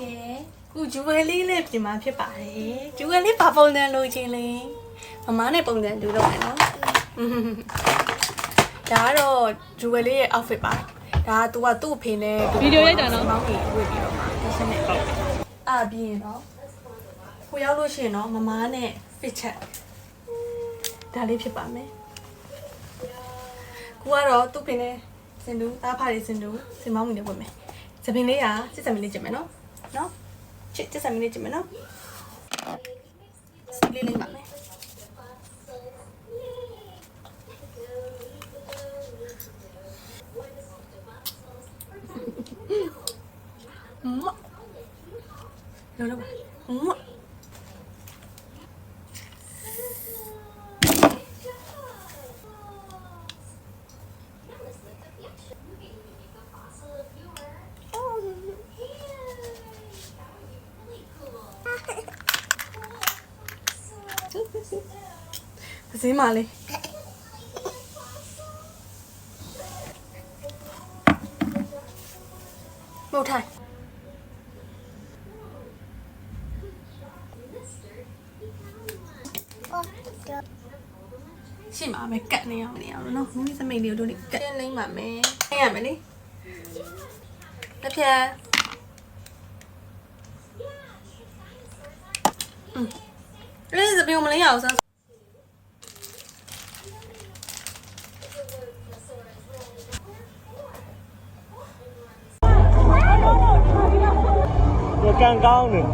ကဲခုဂျူဝယ်လေးလည်းပြင်มาဖြစ်ပါတယ်ဂျူဝယ်လေးဘာပုံစံလိုချင်လဲမမနဲ့ပုံစံတူတော့မယ်နော်ဒါကတော့ဂျူဝယ်လေးရဲ့ outfit ပါဒါက तू ကသူ့အဖေနဲ့ဗီဒီယိုရိုက်တာနော်မောင်းကြီးဝေ့ပြီးတော့မှာဒီစနစ်အာပြီးရင်တော့ကိုရောက်လို့ရှိရင်တော့မမနဲ့ fit chat ဒါလေးဖြစ်ပါမယ်ကိုကတော့သူ့အဖေနဲ့စင်တူသားဖားလေးစင်တူစင်မောင်းကြီးနဲ့ဝင်မယ်စပင်လေးကစစ်စပင်လေးကျင်မယ်နော် နော်ချစ်စစ်စံမီလေးကျင်မယ်နော်စလေးလေးပါမယ် mwah. Đâu đâu bà. Mwah. Gì mà đi. Màu thải. ရှိမှာပဲကတ်နေအောင်နေအောင်နော်မိမိစမိတ်လေးတို့လေးကတ်လိမ့်ပါမယ်အဲ့ရမယ်လေတစ်ဖြတ်อืม လေးစပြုံမလေးရအောင်စားကန်ကောင်းတယ်